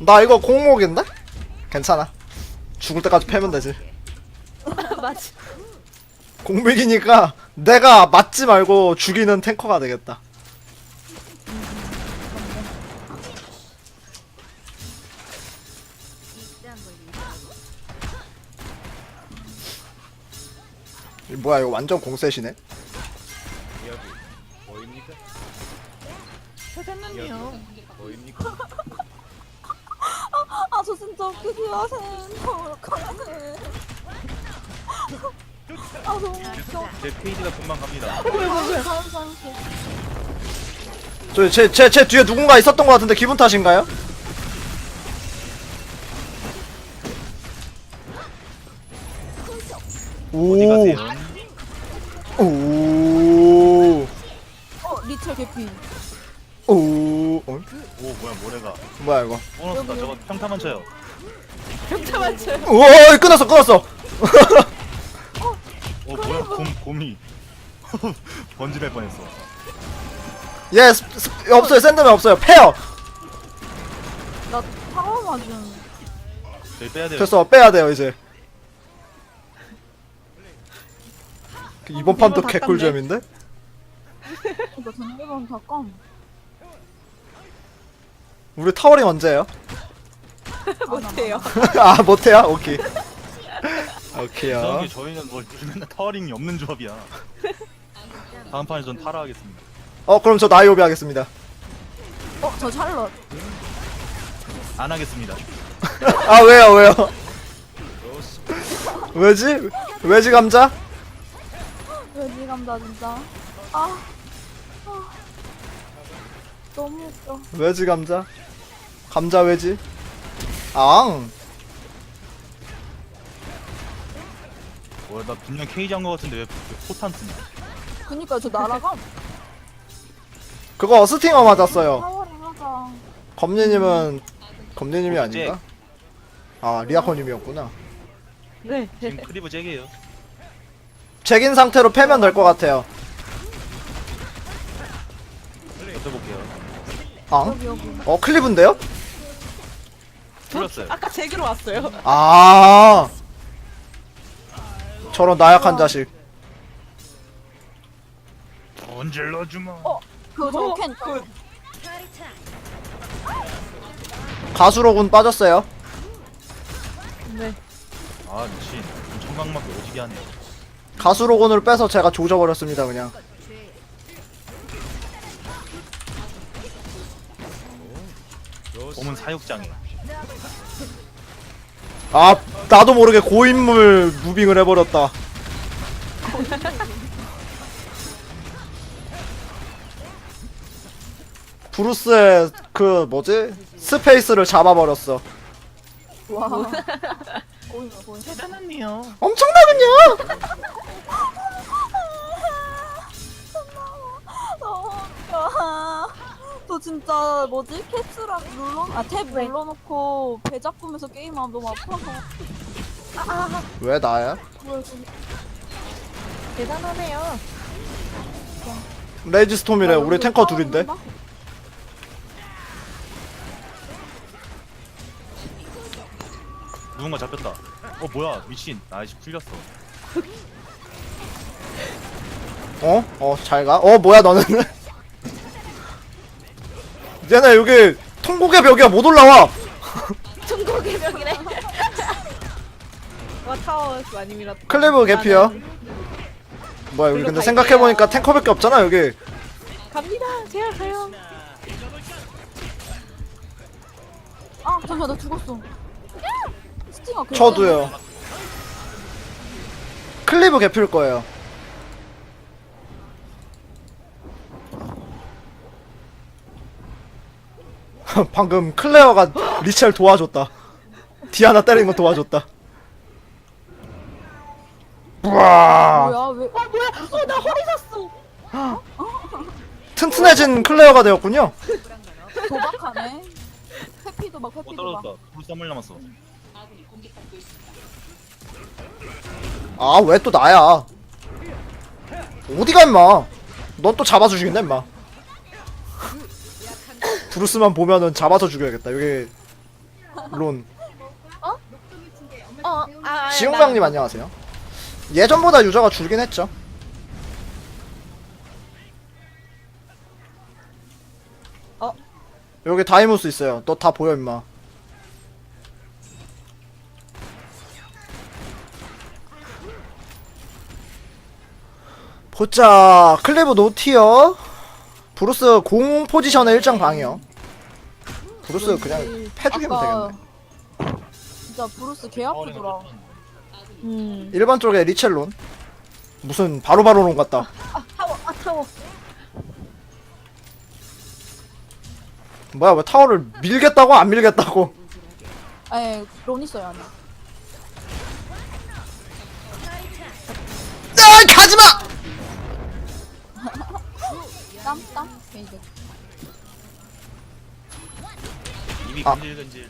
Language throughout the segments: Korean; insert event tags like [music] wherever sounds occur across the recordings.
나 이거 공목인데? 괜찮아. 죽을 때까지 패면 되지. [laughs] 맞지. 공백이니까 내가 맞지 말고 죽이는 탱커가 되겠다. 이 뭐야 이거 완전 공셋이네. 여기 보입니까? 사장님이요. 보입니까? 아, 저 진짜 웃기지 마세요. 어떡해. 아, 너무 웃겨. 제 페이지가 금방 갑니다. 아, 사람 사람 저제제 제, 제 뒤에 누군가 있었던 것 같은데 기분 탓인가요? 어디 가세요? 오. 어, 리첼 개피. 오. 어? 오 뭐야 모래가 뭐야 이거? 보너스다 저거 평타만 쳐요. 평타 맞춰요. 우와 끊었어 끊었어. 오 뭐야 곰 곰이 [laughs] 번지될 뻔했어. 예 스, 스, 없어요 샌드맨 없어요 페어 나 타워 맞은. 저희 빼야 돼요. 됐어 빼야 돼요 이제 이번 판도 이번 개꿀잼인데? 나 [laughs] 전개방 다 깜. 우리 타워링 언제예요? 못해요. 아 못해요? 오케이 오케이요 이상하게 저희는 뭐 맨날 타워링이 없는 조합이야. 다음 판에 전 타라 하겠습니다. 어 그럼 저 나이오비 하겠습니다 어, 저 샬럿. 안 하겠습니다. [laughs] 아 왜요 왜요 [laughs] 왜지? 왜지 감자? 왜지 감자 진짜. 아. 아. 너무 웃겨. 왜지 감자? 감자 왜지? 앙 뭐야 나 분명 케이지 한거 같은데 왜, 왜 포탄 쓰냐? 그니까 저 날아가. 그거 스팅어 맞았어요 하자. 검리님은 검리님이 오브젝. 아닌가? 아 리아코님이었구나 네. 지금 크리브 잭이에요. 잭인 상태로 패면 될 것 같아요 여쭤볼게요. 앙? 여기 여기. 어 클리브인데요? 틀렸어요. 아까 제기로 왔어요. 아 저런 나약한 자식 언질러 주마. 어, 그거 저거 캔. 굿. 가수로군 빠졌어요 네. 아 미친. 청각막 오지게 하네. 가수로군을 빼서 제가 조져버렸습니다 그냥 곰은 사육장이야. 아 나도 모르게 고인물 무빙을 해버렸다 브루스의 그 뭐지 스페이스를 잡아버렸어 와. 대단하네요. 엄청나군요 너무 웃겨. 저 진짜 뭐지 캡스랑 눌러 아탭 눌러놓고 배 잡으면서 게임하면 너무 아파서. 왜 나야? 뭐야 저기. 대단하네요. 레이지스톰이래 나 우리 여기 탱커 타워 둘인데? 누군가 잡혔다. 어 뭐야 미친. 아이씨 풀렸어. 어? 어 잘가? 어 뭐야 너는 [laughs] 얘네 여기 통곡의 벽이야 못 올라와 [laughs] 중국의 병이네. 와 타워 많이 밀었다. 클리브 개피야 뭐야 여기 근데. 생각해보니까 탱커밖에 없잖아 여기 갑니다. 제가 가요. 아 잠시만 나 죽었어. 스팅어 그 저도요 클리브 개필 거예요 [laughs] 방금 클레어가 리첼 도와줬다 디아나 때리는 거 도와줬다 뭐야 왜? 아 뭐야? 어 나 허리 샀어. [gasps] 튼튼해진 클레어가 되었군요 도박하네. 해피 도박 해피 어 도박. 떨어졌다. 풀 썸을 남았어. 아 왜 또 나야 어디 가 임마 넌또 죽인다 임마 브루스만 보면은 잡아서 죽여야겠다 여기 론. 어, 아, 아, 지용병님 나- 안녕하세요. 예전보다 유저가 줄긴 했죠. 어? 여기 다이무스 있어요. 너 다 보여 임마. 보자 클리브 노티어 브루스 공 포지션의 일장 방이요. 브루스 그냥 패죽이면 아까 되겠네. 진짜 브루스 개 아프더라. 음. 일반 쪽에 리첼론 무슨 바로바로론 같다. 아, 타워, 아, 타워. 뭐야 왜 타워를 밀겠다고 안 밀겠다고? 에, 론 있어요, 안에. 아 가지마! [laughs] 땀, 땀? 베이드. 입이 아. 근질근질.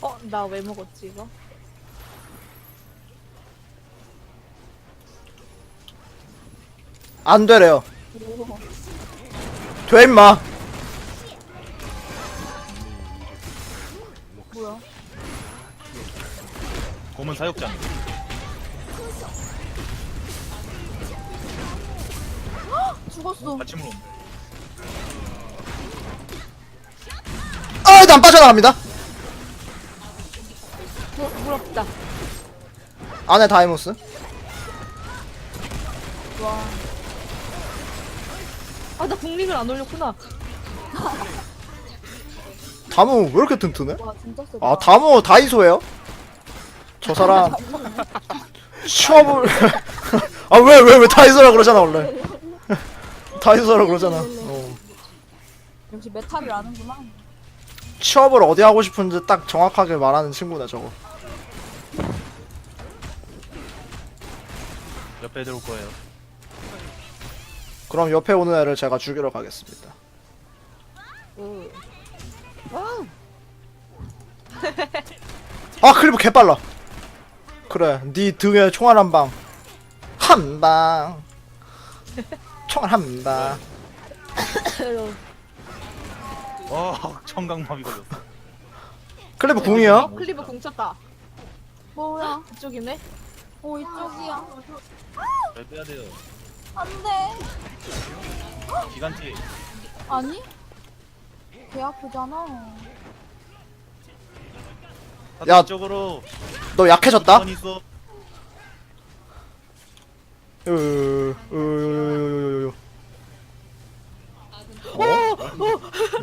어, 나 왜 먹었지, 이거? 안 되래요. 오, 돼 임마. 뭐야. 검은 사육장. 아, 난 빠져나갑니다. 없다. 안에 다이모스. 와. 아, 나 국립을 안 올렸구나. 다무 왜 이렇게 튼튼해? 와, 진짜 세다. 아, 다무 다이소예요? 저 사람 취업을 [laughs] 아, 왜 왜 왜 다이소라 그러잖아, 원래. [laughs] 다이소라 그러잖아. 어. 역시 메타를 아는구나. 취업을 어디 하고 싶은지 딱 정확하게 말하는 친구네, 저거. 옆에 들어올 거예요. 그럼 옆에 오는 애를 제가 죽이러 가겠습니다. 오. 와우. 아, 클리브 개빨라. 그래, 네 등에 총알 한 방. 한 방. 총알 한 방. [laughs] [laughs] 어, 청강마비 걸렸어. 클리브 궁이요? 어, 클리브 궁쳤다. 뭐야. 이쪽이네? 오, 이쪽이야. 잘 빼야 돼요. 안 돼. 기간티. 아니? 개 아프잖아. 야. 쪽으로 너 약해졌다? 선 있어. 으, 으, 으, 으, 으, 으. 어?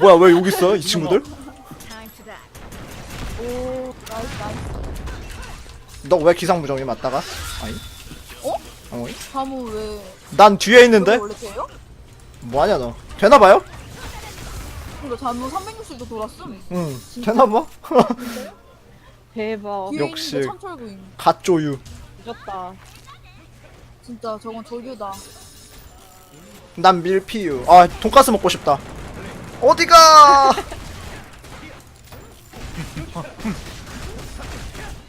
뭐야 왜 여기 있어 이 친구들? 오, 나이스, 나이스. 너 왜 기상부정이 맞다가? 아니? 어? 어이? 다무 왜. 난 뒤에 있는데? 원래 돼요? 뭐하냐 너? 되나봐요? 근데 다무 360도 돌았음. 응 되나봐? [laughs] 대박. 뒤에 역시. 참철구임. 갓조유 늦었다. 진짜 저건 조류다. 난 밀피유 아 돈가스 먹고 싶다 어디가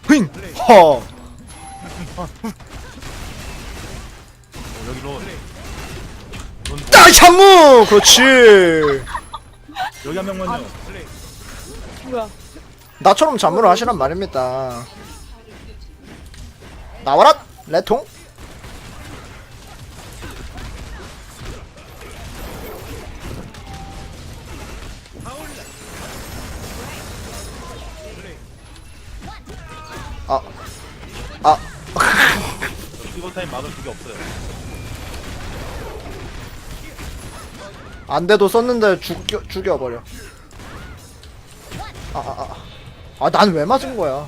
힝! 허! 어, 여기로. 넌 따이 참무! 그렇지 여기 한 명만요. 뭐야? 나처럼 잠무를 하시란 말입니다. 나와라! 레통! 아, 아, 이거 타임 막을 그게 없어요. 안 돼도 썼는데 죽여, 죽여버려. 아, 아, 아. 아, 난 왜 맞은 거야?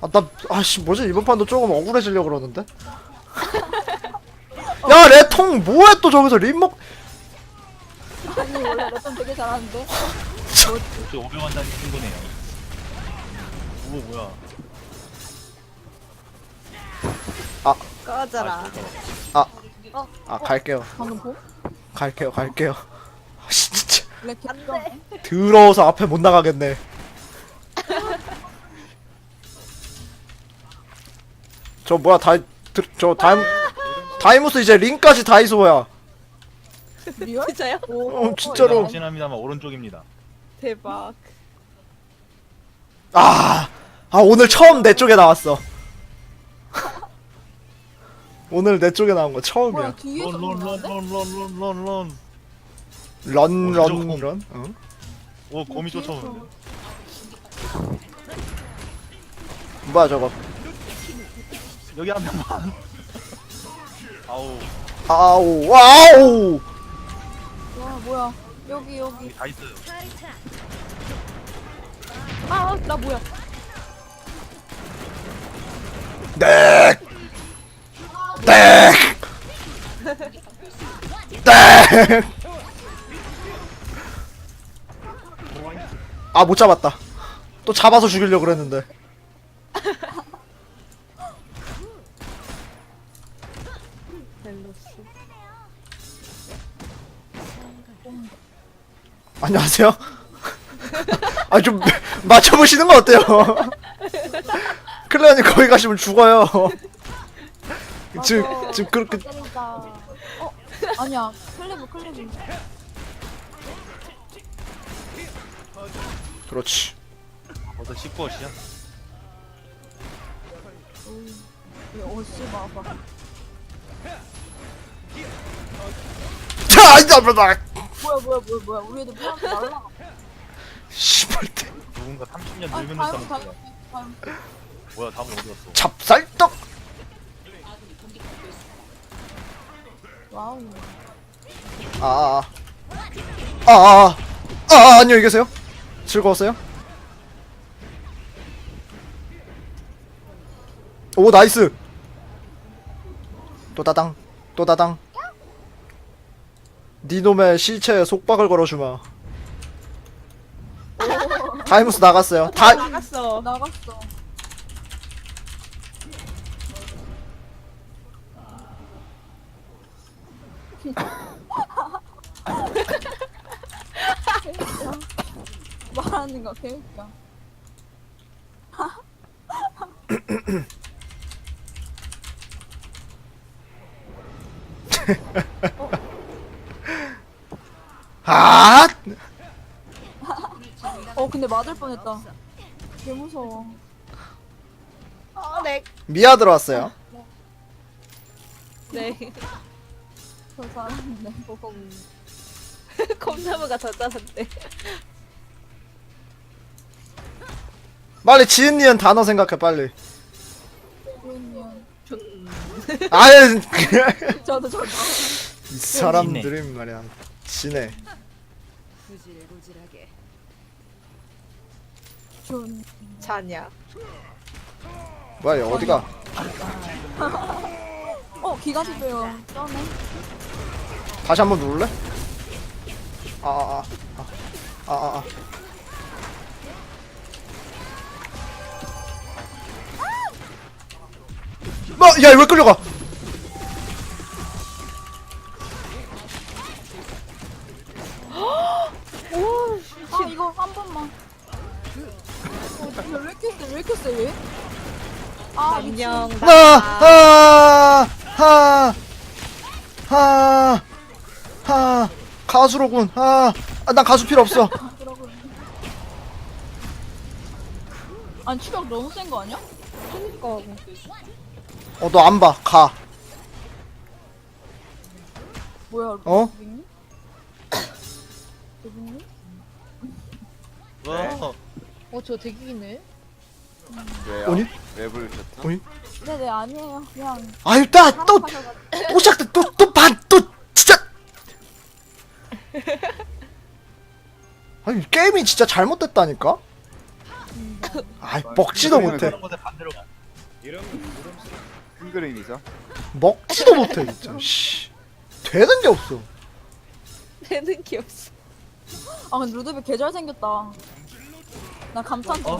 아, 나, 아씨, 뭐지? 이번 판도 조금 억울해지려고 그러는데? [laughs] 야, 레통, 뭐해 또 저기서 림먹, 아니, 원래 레턴 되게 잘하는데. 역시 500원 단위 친구네요. 우와 뭐야? 꺼져라. 아, 아, 갈게요. 방금 봄? 갈게요, 갈게요. 아씨, 진짜. 블랙 캡정. 더러워서 앞에 못 나가겠네. [laughs] 저 뭐야, 다이, 드, 저 다이, 다이무스 이제 링까지 다이소야. 리얼? 진짜요? 오, 어, 진짜로. 확신합니다만 오른쪽입니다. 대박. 아, 아 오늘 처음 내 쪽에 나왔어. 오늘 내 쪽에 나온 거 처음이야. 뒤에서 보는데? 런런런런런런런. 런, 어, 런, 무조건. 런. 응? 오 곰이 쫓아오는데. 뭐야 저거? 여기 한 명만. 아우 아우, 와우. 와 뭐야 여기 여기 다 있어요. 아, 나 뭐야? 네. 네. 네. 아, 못 잡았다. 또 잡아서 죽이려고 그랬는데. 안녕하세요. 아, 좀 [laughs] 맞춰보시는 거 어때요? 클레어님 거기 가시면 죽어요. 지금. 지금 그렇게. 어? 아니야 클리브 클리브 그렇지. 벌써 19어시야? 이 옷이 봐봐 자, 이제 안 보다. 뭐야 뭐야 뭐야 뭐야 우리 애들 뭐한테 날라 씨발 때. 누군가 30년 아니 늙은 다이브 사람. 다이브 다이브 뭐야 다음 어디 갔어? 찹쌀떡. 와우 아, 아, 아, 아, 아, 아, 안녕히 계세요. 즐거웠어요? 오, 나이스. 또 다당, 또 다당. 니놈의 시체에 속박을 걸어주마. 다이무스 나갔어요. 다, 나갔어. 나갔어 [laughs] 말하는 거 개웃겨 [laughs] 아, 어 근데 맞을 뻔했다 개 무서워 아, 네. 미아 들어왔어요. 네. 저 사람인데 [laughs] 콩나무가 [laughs] 더 짜는데. 빨리 지은니은 단어 생각해, 빨리. [laughs] 아예, 저도 저도 이 사람들이 말이야. 지네. 좋은 자냐. 뭐야, 얘 어디가? 어 기가시 배요 쩌네 다시 한번 누를래? 아, 아, 아, 아, 아, 아. 뭐, 야, 왜 끌려가? 가수로군. 하, 아, 난 가수 필요 없어. [laughs] 아니 추격 너무 센 거 아니야? 그니까. 어, 너 안 봐. 가. 뭐야 어? 루빅님? 루빅님? 와 어, 저 대기네. 왜요? 오니? 왜 부르셨죠? 오니? 네네 아니에요 그냥 아유, 나, 또, 사랑하셔가지고 또 시작돼. 또, 또 반, 또. 아니, 게임이 진짜 잘못됐다니까? 아이, 먹지도 못해. 그런 곳에 반대로 가. 큰 그림이죠? 먹지도 못해, 진짜. 씨. 되는 게 없어. 되는 게 없어. 아 근데 루드빅 개 잘생겼다 나 감탄 중 어,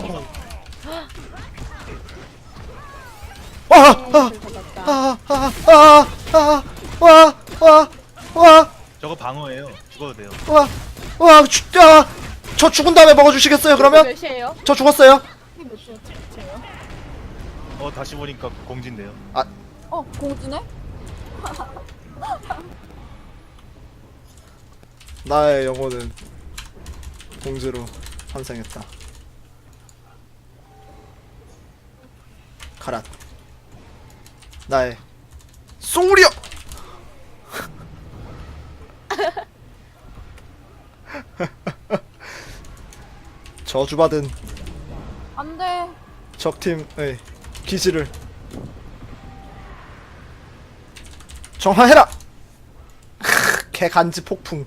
와, 아, 받았다. 아, 아, 아, 아, 와, 와, 와, 저거 방어예요. 죽어도 돼요. 와, 와, 죽, 야, 저 죽은 다음에 먹어주시겠어요, 그러면? 몇이에요? 저 죽었어요. 몇 시였지요? 어 다시 보니까 공진데요. 어 공주네? [laughs] 나의 영혼은 공주로 환생했다. 가라. 나의 송우리여. 저주받은 안돼 적팀의 기지를 정화해라. 개 간지 폭풍.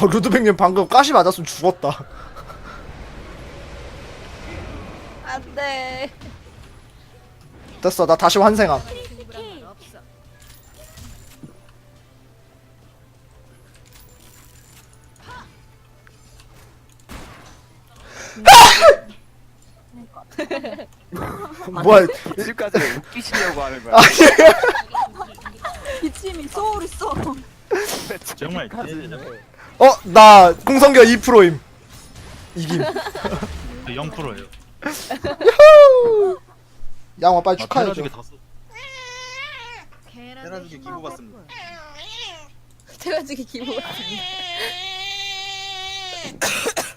어, 루드백님 방금 가시 맞았으면 죽었다. 안돼. 됐어, 나 다시 환생함. 뭐야? 지금까지 웃기시려고 하는 거야. 아니, 기침이 소울 있어 정말 어, 나 공성기가 2%임. 이김. 0%예요. 양아 빨리 아, 축하해줘. 테라주게 기부 받습니다. 제가 지금 기분 같습니다. [laughs]